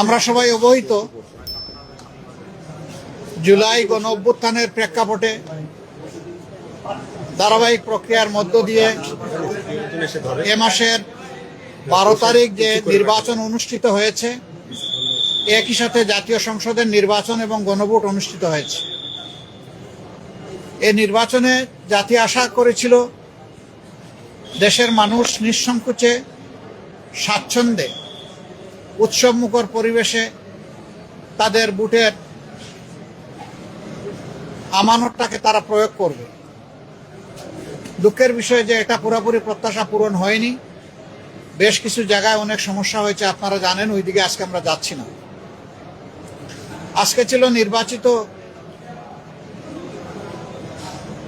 আমরা সবাই অবহিত। জুলাই গণ অভ্যুত্থানের প্রেক্ষাপটে ধারাবাহিক প্রক্রিয়ার মধ্য দিয়ে এ মাসের বারো তারিখ যে নির্বাচন অনুষ্ঠিত হয়েছে, একই সাথে জাতীয় সংসদের নির্বাচন এবং গণভোট অনুষ্ঠিত হয়েছে। এই নির্বাচনে জাতি আশা করেছিল দেশের মানুষ নিঃসংকোচে স্বাচ্ছন্দ্যে উৎসবমুখর পরিবেশে তাদের বুটের আমানতটাকে তারা প্রয়োগ করবে। দুঃখের বিষয় যে এটা পুরোপুরি প্রত্যাশা পূরণ হয়নি। বেশ কিছু জায়গায় অনেক সমস্যা হয়েছে, আপনারা জানেন, ওইদিকে আজকে আমরা যাচ্ছি না। আজকে ছিল নির্বাচিত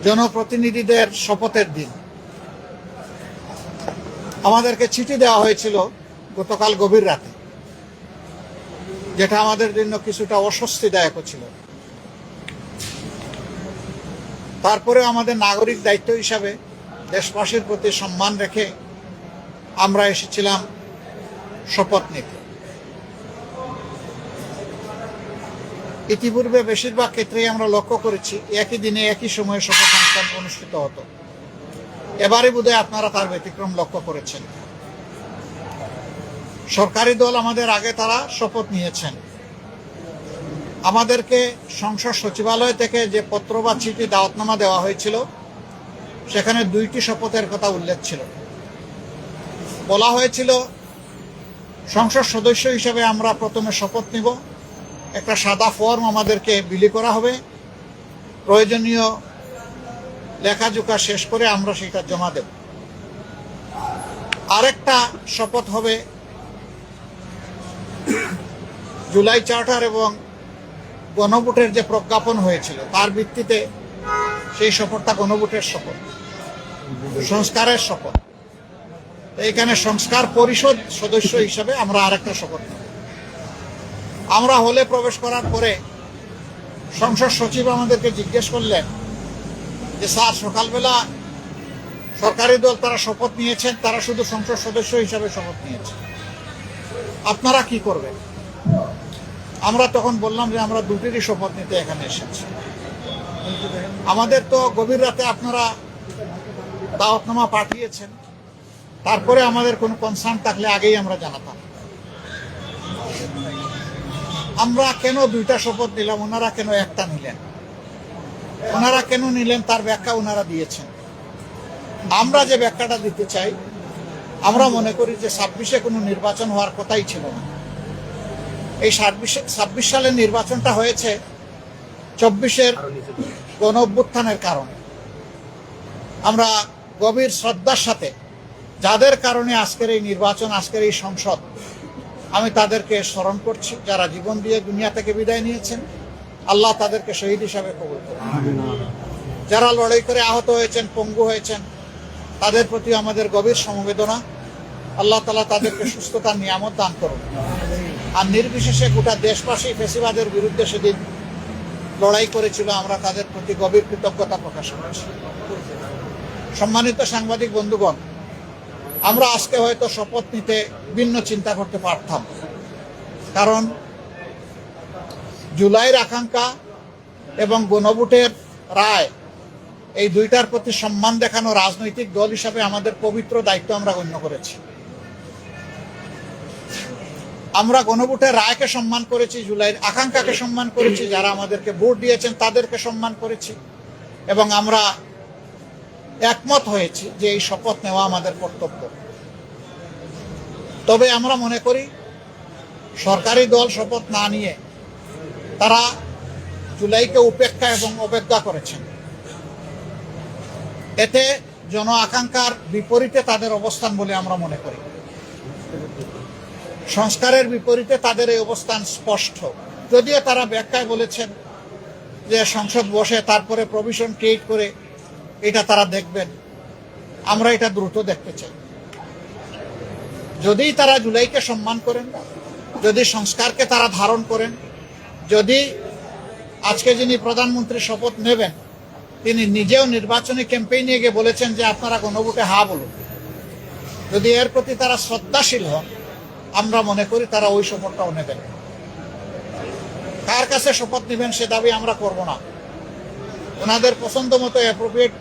জনপ্রতিনিধিদের শপথের দিন। আমাদেরকে চিঠি দেওয়া হয়েছিল গতকাল গভীর রাতে। যেটা আমাদের জন্য কিছুটা অস্বস্তিদায়ক ছিল। তারপরে আমাদের নাগরিক দায়িত্ব হিসাবে দেশবাসীর প্রতি সম্মান রেখে আমরা এসেছিলাম শপথ নিতে। ইতিপূর্বে বেশিরভাগ ক্ষেত্রেই আমরা লক্ষ্য করেছি, একই দিনে একই সময়ে শপথ অনুষ্ঠান অনুষ্ঠিত হতো। এবারে বোধহয় আপনারা তার ব্যতিক্রম লক্ষ্য করেছেন। সরকারি দল আমাদের আগে তারা শপথ নিয়েছেন। আমাদেরকে সংসদ সচিবালয় থেকে যে পত্র বা চিঠি দাওয়াতনামা দেওয়া হয়েছিল, সেখানে দুইটি শপথের কথা উল্লেখ ছিল। বলা হয়েছিল, সংসদ সদস্য হিসেবে আমরা প্রথমে শপথ নিব। একটা সাদা ফর্ম আমাদেরকে বিলি করা হবে। প্রয়োজনীয় লেখাজোখা শেষ করে আমরা সেটা জমা দেব। আরেকটা শপথ হবে জুলাই চার্টার এবং গণভোটের যে প্রজ্ঞাপন হয়েছিল, তার ভিত্তিতে সেই শপথটা গণভোটের শপথ সংস্কারের শপথ এখানে সংস্কার পরিষদ সদস্য হিসেবে আমরা আরেকটা শপথ নেব আমরা হলে প্রবেশ করার পরে সংসদ সচিব আমাদেরকে জিজ্ঞেস করলেন যে, স্যার, সকালবেলা সরকারি দল তারা শপথ নিয়েছেন, তারা শুধু সংসদ সদস্য হিসাবে শপথ নিয়েছে। আপনারা কি করবেন? আমরা তখন বললাম যে আমরা দুটিরই শপথ নিতে এখানে এসেছি। আমাদের তো গভীর রাতে আপনারা দাওয়াতনামা পাঠিয়েছেন। তারপরে আমাদের কোনো কনসার্ন থাকলে আগেই আমরা জানাতাম। আমরা কেন দুইটা শপথ নিলাম? ওনারা কেন একটা নিলেন? ওনারা কেন নিলেন? তার ব্যাখ্যা ওনারা দিয়েছেন। আমরা যে ব্যাখ্যাটা দিতে চাই, আমরা মনে করি যে ছাব্বিশে কোনো নির্বাচন হওয়ার কথাই ছিল না। এই ছাব্বিশে সালের নির্বাচনটা হয়েছে চব্বিশের গণ অভ্যুত্থানের কারণে। আমরা গভীর শ্রদ্ধার সাথে যাদের কারণে আজকের এই নির্বাচন, আজকের এই সংসদ, আমি তাদেরকে স্মরণ করছি, যারা জীবন দিয়ে দুনিয়া থেকে বিদায় নিয়েছেন, আল্লাহ তাদেরকে শহীদ হিসাবে কবুল করুন। যারা লড়াই করে আহত হয়েছেন, পঙ্গু হয়েছেন, তাদের প্রতি আমাদের গভীর সমবেদনা। আল্লাহ তালা তাদেরকে সুস্থতার নিয়ামত দান করুন। আর নির্বিশেষে গোটা দেশবাসী ফেসিবাদের বিরুদ্ধে সেদিন লড়াই করেছিল। আমরা তাদের প্রতি গভীর কৃতজ্ঞতা প্রকাশ করছি। সম্মানিত সাংবাদিক বন্ধুগণ, আমরা আজকে হয়তো শপথ নিতে ভিন্ন চিন্তা করতে পারতাম। কারণ জুলাইয়ের আকাঙ্ক্ষা এবং গণভোটের রায়, এই দুইটার প্রতি সম্মান দেখানো রাজনৈতিক দল হিসাবে আমাদের পবিত্র দায়িত্ব আমরা গণ্য করেছি। আমরা গণভোটের রায়কে সম্মান করেছি, জুলাইয়ের আকাঙ্ক্ষাকে সম্মান করেছি, যারা আমাদেরকে ভোট দিয়েছেন তাদেরকে সম্মান করেছি এবং আমরা একমত হয়েছি যে এই শপথ নেওয়া আমাদের কর্তব্য। তবে আমরা মনে করি, সরকারি দল শপথ না নিয়ে তারা জুলাইকে উপেক্ষা এবং অবজ্ঞা করেছেন। এতে জন আকাঙ্ক্ষার বিপরীতে তাদের অবস্থান বলে আমরা মনে করি। সংস্কারের বিপরীতে তাদের এই অবস্থান স্পষ্ট। যদিও তারা ব্যাখ্যায় বলেছেন যে সংসদ বসে তারপরে প্রভিশন ক্রিয়েট করে এটা তারা দেখবেন। আমরা এটা দ্রুত দেখতে চাই। যদি তারা জুলাইকে সম্মান করেন, যদি সংস্কারকে তারা ধারণ করেন, যদি আজকে যিনি প্রধানমন্ত্রী শপথ নেবেন, তিনি নিজেও নির্বাচনী ক্যাম্পেইনে গিয়ে বলেছেন যে আপনারা গণভোটে হা বলুন। যদি এর প্রতি তারা শ্রদ্ধাশীল হন আমরা মনে করি তারা ওই শপথটাও নেবেন কার কাছে শপথ নেবেন সে দাবি আমরা করব না। ওনাদের পছন্দ মতো অ্যাপ্রোপ্রিয়েট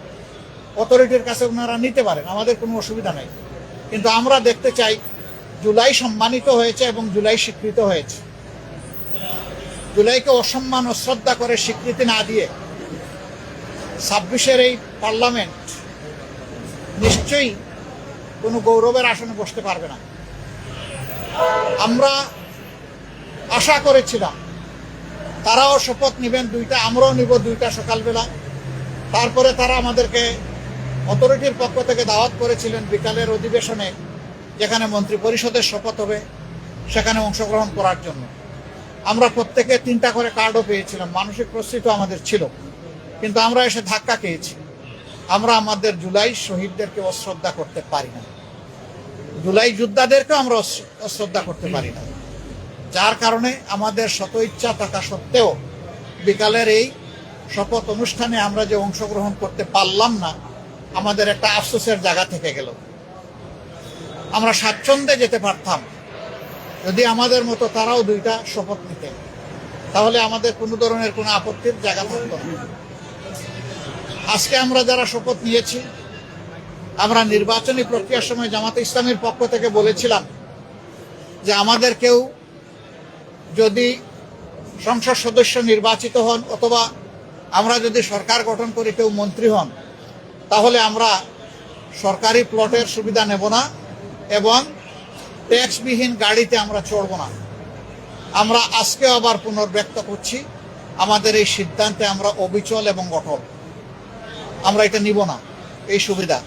অথরিটির কাছে ওনারা নিতে পারেন, আমাদের কোনো অসুবিধা নেই। কিন্তু আমরা দেখতে চাই, জুলাই সম্মানিত হয়েছে এবং জুলাই স্বীকৃত হয়েছে। জুলাইকে অসম্মান অশ্রদ্ধা করে স্বীকৃতি না দিয়ে ছাব্বিশের এই পার্লামেন্ট নিশ্চয়ই কোনো গৌরবের আসনে বসতে পারবে না। আমরা আশা করেছিলাম, তারাও শপথ নেবেন দুইটা, আমরাও নিব দুইটা সকালবেলা। তারপরে তারা আমাদেরকে অথরিটির পক্ষ থেকে দাওয়াত করেছিলেন বিকালের অধিবেশনে, যেখানে মন্ত্রী পরিষদের শপথ হবে, সেখানে অংশগ্রহণ করার জন্য। আমরা প্রত্যেকে তিনটা করে কার্ডও পেয়েছিলাম, মানসিক প্রস্তুতি আমাদের ছিল, কিন্তু আমরা এসে ধাক্কা খেয়েছি। আমরা আমাদের জুলাই শহীদদেরকে অশ্রদ্ধা করতে পারি না। জুলাই যোদ্ধাদেরকেও আমরা অশ্রদ্ধা করতে পারি না। যার কারণে আমাদের শত ইচ্ছা থাকা সত্ত্বেও বিকালের এই শপথ অনুষ্ঠানে আমরা যে অংশগ্রহণ করতে পারলাম না, আমাদের একটা আফসোসের জায়গা থেকে গেল। আমরা স্বাচ্ছন্দ্যে যেতে পারতাম, যদি আমাদের মতো তারাও দুইটা শপথ নিতেন তাহলে আমাদের কোনো ধরনের কোনো আপত্তির জায়গা থাকতো না। আজকে আমরা যারা শপথ নিয়েছি, আমরা নির্বাচনী প্রক্রিয়ার সময় জামাতে ইসলামের পক্ষ থেকে বলেছিলাম যে আমাদের কেউ যদি সংসদ সদস্য নির্বাচিত হন অথবা আমরা যদি সরকার গঠন করি, কেউ মন্ত্রী হন, তাহলে আমরা সরকারি প্লটের সুবিধা নেব না এবং ট্যাক্সবিহীন গাড়িতে আমরা চড়ব না। আমরা আজকে আবার পুনর্ব্যক্ত করছি। আমাদের এই সিদ্ধান্তে আমরা অবিচল এবং অটল আমরা এটা নিব না, এই সুবিধা।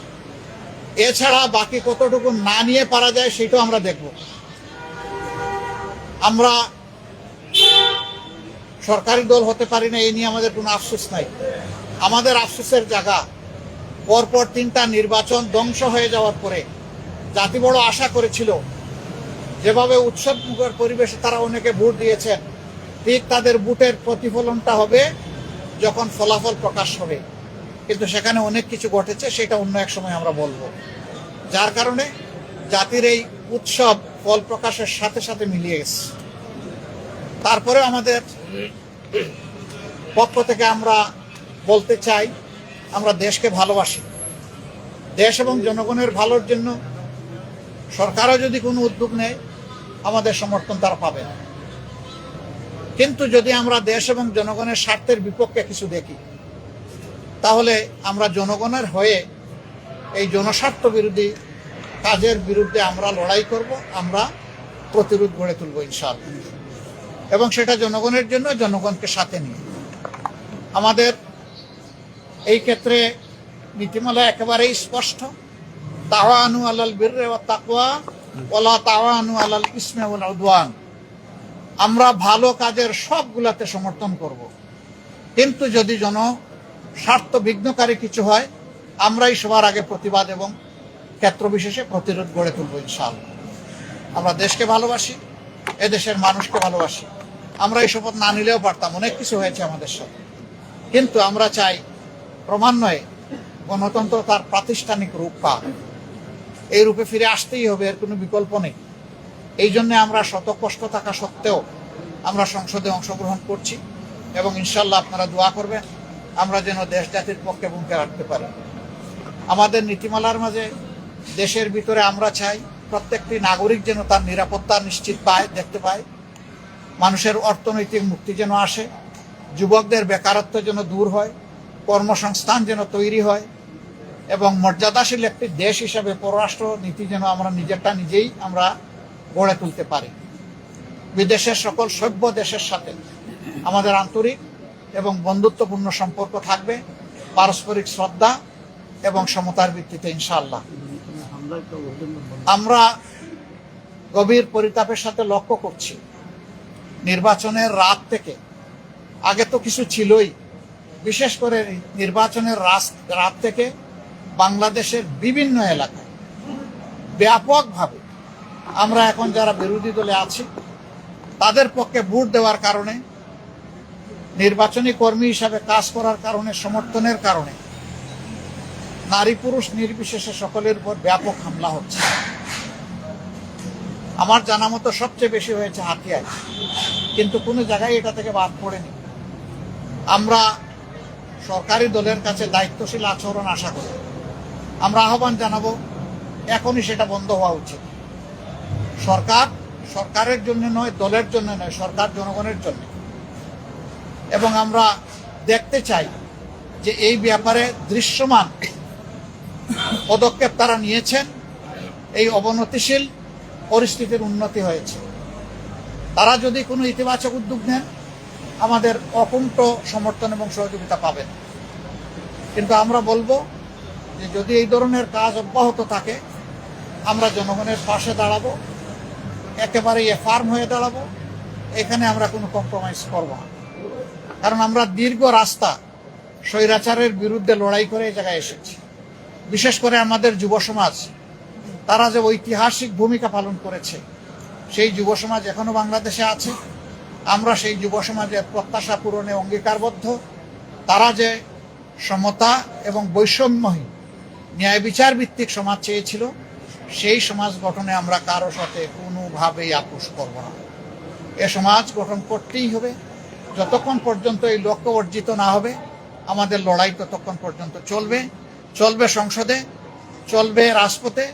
এছাড়া বাকি কতটুকু না নিয়ে পারা যায়, সেটাও আমরা দেখব। আমরা সরকারি দল হতে পারি না এই নিয়ে আমাদের কোনো আফসোস নাই। আমাদের আফসোসের জায়গা, পরপর তিনটা নির্বাচন ধ্বংস হয়ে যাওয়ার পরে জাতি বড় আশা করেছিল, যেভাবে উৎসব মুখের পরিবেশে তারা অনেকে ভোট দিয়েছেন, ঠিক তাদের বুটের প্রতিফলনটা হবে যখন ফলাফল প্রকাশ হবে। কিন্তু সেখানে অনেক কিছু ঘটেছে, সেটা অন্য এক সময় আমরা বলব। যার কারণে জাতির এই উৎসব ফল প্রকাশের সাথে সাথে মিলিয়ে গেছে। তারপরে আমাদের পক্ষ থেকে আমরা বলতে চাই, আমরা দেশকে ভালোবাসি। দেশ এবং জনগণের ভালোর জন্য সরকারও যদি কোনো উদ্যোগ নেয়, আমাদের সমর্থন তারা পাবে না। কিন্তু যদি আমরা দেশ এবং জনগণের স্বার্থের বিপক্ষে কিছু দেখি, তাহলে আমরা জনগণের হয়ে এই জনস্বার্থ বিরোধী কাজের বিরুদ্ধে আমরা লড়াই করব, আমরা প্রতিরোধ গড়ে তুলব ইনশাআল্লাহ। এবং সেটা জনগণের জন্য, জনগণকে সাথে নিয়ে। আমাদের এই ক্ষেত্রে নীতিমালা একেবারেই স্পষ্ট। তাওয়ানু আলাল বীররে ওয়া তাকওয়া ওয়ালা তাওয়ানু আলাল ইসমে ওয়াল উদওয়ান। আমরা ভালো কাজের সবগুলাতে সমর্থন করব। কিন্তু যদি জন স্বার্থ বিঘ্নকারী কিছু হয়, আমরাই সবার আগে প্রতিবাদ এবং ক্ষেত্র বিশেষে প্রতিরোধ গড়ে তুলব ইনশাআল্লাহ। আমরা দেশকে ভালোবাসি, এদেশের মানুষকে ভালোবাসি। আমরা এই শপথ না নিলেও পারতাম, অনেক কিছু হয়েছে আমাদের সাথে। কিন্তু আমরা চাই ক্রমান্বয়ে গণতন্ত্র তার প্রাতিষ্ঠানিক রূপ পাক। এই রূপে ফিরে আসতেই হবে, এর কোনো বিকল্প নেই। এই জন্য আমরা শত কষ্ট থাকা সত্ত্বেও আমরা সংসদে অংশগ্রহণ করছি এবং ইনশাল্লাহ আপনারা দোয়া করবেন, আমরা যেন দেশ জাতির পক্ষে ভূমিকা রাখতে পারি। আমাদের নীতিমালার মাঝে দেশের ভিতরে আমরা চাই প্রত্যেকটি নাগরিক যেন তার নিরাপত্তা নিশ্চিত পায়, দেখতে পায়। মানুষের অর্থনৈতিক মুক্তি যেন আসে। যুবকদের বেকারত্ব যেন দূর হয়। কর্মসংস্থান যেন তৈরি হয়। এবং মর্যাদাশীল একটি দেশ হিসাবে পররাষ্ট্র নীতি যেন আমরা নিজেরটা নিজেই আমরা গড়ে তুলতে পারি। বিদেশের সকল সভ্য দেশের সাথে আমাদের আন্তরিক এবং বন্ধুত্বপূর্ণ সম্পর্ক থাকবে। পারস্পরিক শ্রদ্ধা এবং সমতার ভিত্তিতে ইনশাআল্লাহ। আমরা গভীর পরিতাপের সাথে লক্ষ্য করছি। নির্বাচনের রাত থেকে, আগে তো কিছু ছিলই, বিশেষ করে নির্বাচনের রাত থেকে বাংলাদেশের বিভিন্ন এলাকায় ব্যাপকভাবে আমরা এখন যারা বিরোধী দলে আছি, তাদের পক্ষে ভোট দেওয়ার কারণে, নির্বাচনী কর্মী হিসাবে কাজ করার কারণে, সমর্থনের কারণে নারী পুরুষ নির্বিশেষে সকলের উপর ব্যাপক হামলা হচ্ছে। আমার জানা মতো সবচেয়ে বেশি হয়েছে হাতিয়ায় কিন্তু কোনো জায়গায় এটা থেকে বাদ পড়েনি। আমরা সরকারি দলের কাছে দায়িত্বশীল আচরণ আশা করি। আমরা আহ্বান জানাব, এখনই সেটা বন্ধ হওয়া উচিত। সরকার, সরকারের জন্য নয়, দলের জন্য নয়, সরকার জনগণের জন্য। এবং আমরা দেখতে চাই যে এই ব্যাপারে দৃশ্যমান পদক্ষেপ তারা নিয়েছেন, এই অবনতিশীল পরিস্থিতির উন্নতি হয়েছে। তারা যদি কোনো ইতিবাচক উদ্যোগ নেন, আমাদের অকুণ্ঠ সমর্থন এবং সহযোগিতা পাবেন। কিন্তু আমরা বলব যে যদি এই ধরনের কাজ অব্যাহত থাকে, আমরা জনগণের পাশে দাঁড়াবো, একেবারেই ফার্ম হয়ে দাঁড়াবো, এখানে আমরা কোনো কম্প্রোমাইজ করব না। কারণ আমরা দীর্ঘ রাস্তা স্বৈরাচারের বিরুদ্ধে লড়াই করে এই জায়গায় এসেছি। বিশেষ করে আমাদের যুব সমাজ, তারা যে ঐতিহাসিক ভূমিকা পালন করেছে, সেই যুব সমাজ এখনও বাংলাদেশে আছে। আমরা সেই যুব সমাজের প্রত্যাশা পূরণে অঙ্গীকারবদ্ধ। তারা যে সমতা এবং বৈষম্যহীন ন্যায় বিচার ভিত্তিক সমাজ চেয়েছিল, সেই সমাজ গঠনে আমরা কারও সাথে কোনোভাবেই আপোষ করব না। এ সমাজ গঠন করতেই হবে। যতক্ষণ পর্যন্ত এই লক্ষ্য অর্জিত না হবে, আমাদের লড়াই ততক্ষণ পর্যন্ত চলবে। চলবে সংসদে, চলবে রাজপথে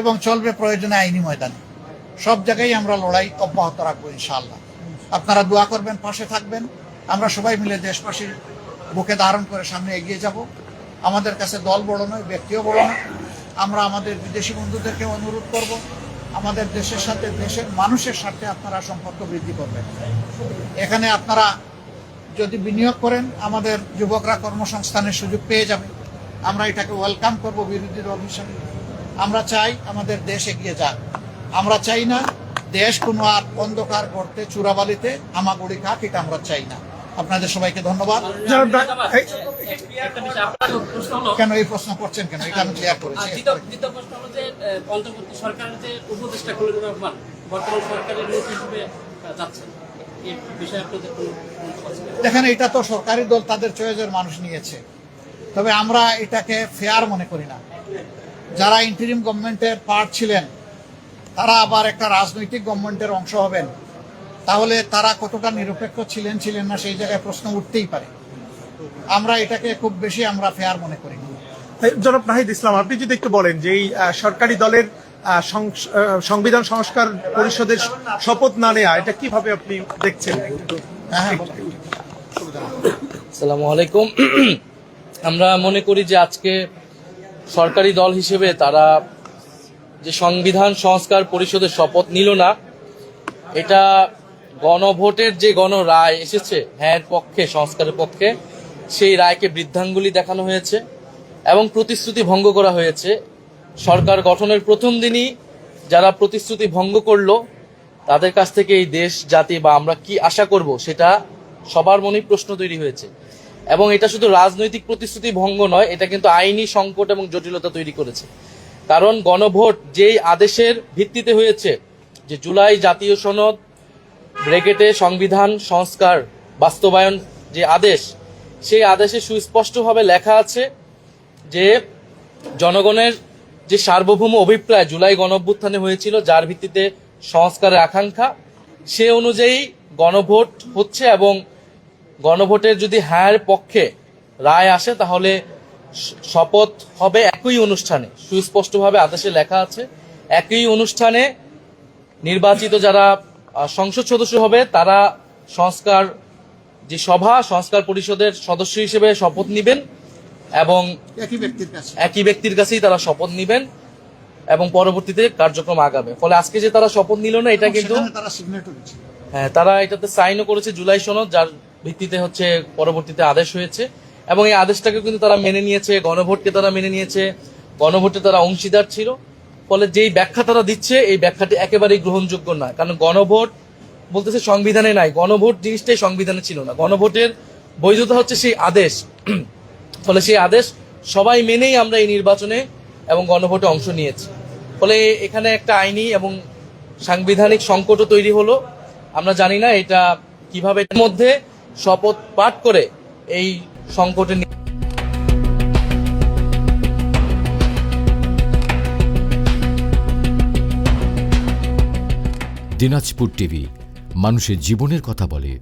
এবং চলবে প্রয়োজনে আইনি ময়দানে। সব জায়গায় আমরা লড়াই অব্যাহত রাখব ইনশাআল্লাহ। আপনারা দোয়া করবেন, পাশে থাকবেন। আমরা সবাই মিলে দেশবাসীর বুকে ধারণ করে সামনে এগিয়ে যাব। আমাদের কাছে দল বড় নয়, ব্যক্তিও বড় নয়। আমরা আমাদের বিদেশি বন্ধুদেরকে অনুরোধ করব, আমাদের দেশের সাথে দেশের মানুষের সাথে আপনারা সম্পর্ক বৃদ্ধি করবেন। এখানে আপনারা যদি বিনিয়োগ করেন, আমাদের যুবকরা কর্মসংস্থানের সুযোগ পেয়ে যাবে। আমরা এটাকে ওয়েলকাম করব বিরোধী দল হিসাবে আমরা চাই আমাদের দেশ এগিয়ে যাক। আমরা চাই না দেশ কোনো আর অন্ধকার করতে চূড়াবালিতে আমাগুড়ি খাক এটা আমরা চাই না। আপনাদের সবাইকে ধন্যবাদ। কেন এই প্রশ্ন করছেন কেন? এটা আমি ক্লিয়ার করেছি। দ্বিতীয় দ্বিতীয় প্রশ্ন হলো যে আহ, অন্তর্বর্তী সরকারের যে উপদেষ্টা খলিলুর রহমান বর্তমান সরকারের লোক হিসেবে যাচ্ছেন। এই বিষয়ে আপনাদের কোনো মন্তব্য আছে কিনা? দেখেন এটা তো সরকারি দল তাদের চয়েসের মানুষ নিয়েছে। তবে আমরা এটাকে ফেয়ার মনে করি না। যারা ইন্টারিম গভর্নমেন্টের পার্ট ছিলেন তারা আবার একটা রাজনৈতিক গভর্নমেন্টের অংশ হবেন। তাহলে তারা কতটা নিরপেক্ষ ছিলেন ছিলেন না সেই জায়গায় প্রশ্ন উঠতেই পারে। আমরা এটাকে খুব বেশি আমরা ফেয়ার মনে করি না। জনাব নাহিদ ইসলাম আপনি যদি একটু বলেন যে এই সরকারি দলের সংবিধান সংস্কার পরিষদের শপথ না নেওয়া এটা কীভাবে আপনি দেখছেন? হ্যাঁ হ্যাঁ। আসসালামু আলাইকুম। আমরা মনে করি যে আজকে সরকারি দল হিসেবে তারা যে সংবিধান সংস্কার পরিষদের শপথ নিল না, এটা গণভোটের যে গণ রায় এসেছে হ্যাঁ পক্ষে, সংস্কারের পক্ষে, সেই রায়কে বৃদ্ধাঙ্গুলি দেখানো হয়েছে এবং প্রতিশ্রুতি ভঙ্গ করা হয়েছে। সরকার গঠনের প্রথম দিনই যারা প্রতিশ্রুতি ভঙ্গ করল, তাদের কাছ থেকে এই দেশ, জাতি বা আমরা কি আশা করব, সেটা সবার মনেই প্রশ্ন তৈরি হয়েছে। এবং এটা শুধু রাজনৈতিক প্রতিশ্রুতি ভঙ্গ নয়, এটা কিন্তু আইনি সংকট এবং জটিলতা তৈরি করেছে। কারণ গণভোট যেই আদেশের ভিত্তিতে হয়েছে, যে জুলাই জাতীয় সনদ ব্রেকেটে সংবিধান, সংস্কার, বাস্তবায়ন যে আদেশ, সেই আদেশে সুস্পষ্টভাবে লেখা আছে যে জনগণের যে সার্বভৌম অভিপ্রায় জুলাই গণঅভ্যুত্থানে হয়েছিল, যার ভিত্তিতে সংস্কারের আকাঙ্ক্ষা, সে অনুযায়ী গণভোট হচ্ছে এবং গণভোটের যদি হ্যার পক্ষে রায় আসে তাহলে শপথ হবে একই অনুষ্ঠানে। সুস্পষ্টভাবে আদেশে লেখা আছে একই অনুষ্ঠানে নির্বাচিত যারা সংসদ সদস্য হবে তারা সংস্কার যে সভা সংস্কার পরিষদের সদস্য হিসেবে শপথ নেবেন এবং একই ব্যক্তির কাছে। একই ব্যক্তির কাছেই তারা শপথ নেবেন এবং পরবর্তীতে কার্যক্রম আগাবে। ফলে আজকে যে তারা শপথ নিল না এটা কিন্তু হ্যাঁ তারা এটাতে সাইনও করেছে জুলাই সনদ যার ভিত্তিতে হচ্ছে পরবর্তীতে আদেশ হয়েছে। এবং এই আদেশটাকে কিন্তু তারা মেনে নিয়েছে, গণভোটকে তারা মেনে নিয়েছে, গণভোটে তারা অংশীদার ছিল। ফলে যেই ব্যাখ্যা তারা দিচ্ছে, এই ব্যাখ্যাটি একেবারেই গ্রহণযোগ্য নয় কারণ গণভোট বলতেছে সংবিধানে নাই। গণভোট জিনিসটাই সংবিধানে ছিল না। গণভোটের বৈধতা হচ্ছে সেই আদেশ। ফলে সেই আদেশ সবাই মেনেই আমরা এই নির্বাচনে এবং গণভোটে অংশ নিয়েছি। ফলে এখানে একটা আইনি এবং সাংবিধানিক সংকটও তৈরি হলো। আমরা জানি না এটা কীভাবে মধ্যে শপথ পাঠ করে এই সংকটে দিনাজপুর টিভি মানুষের জীবনের কথা বলে।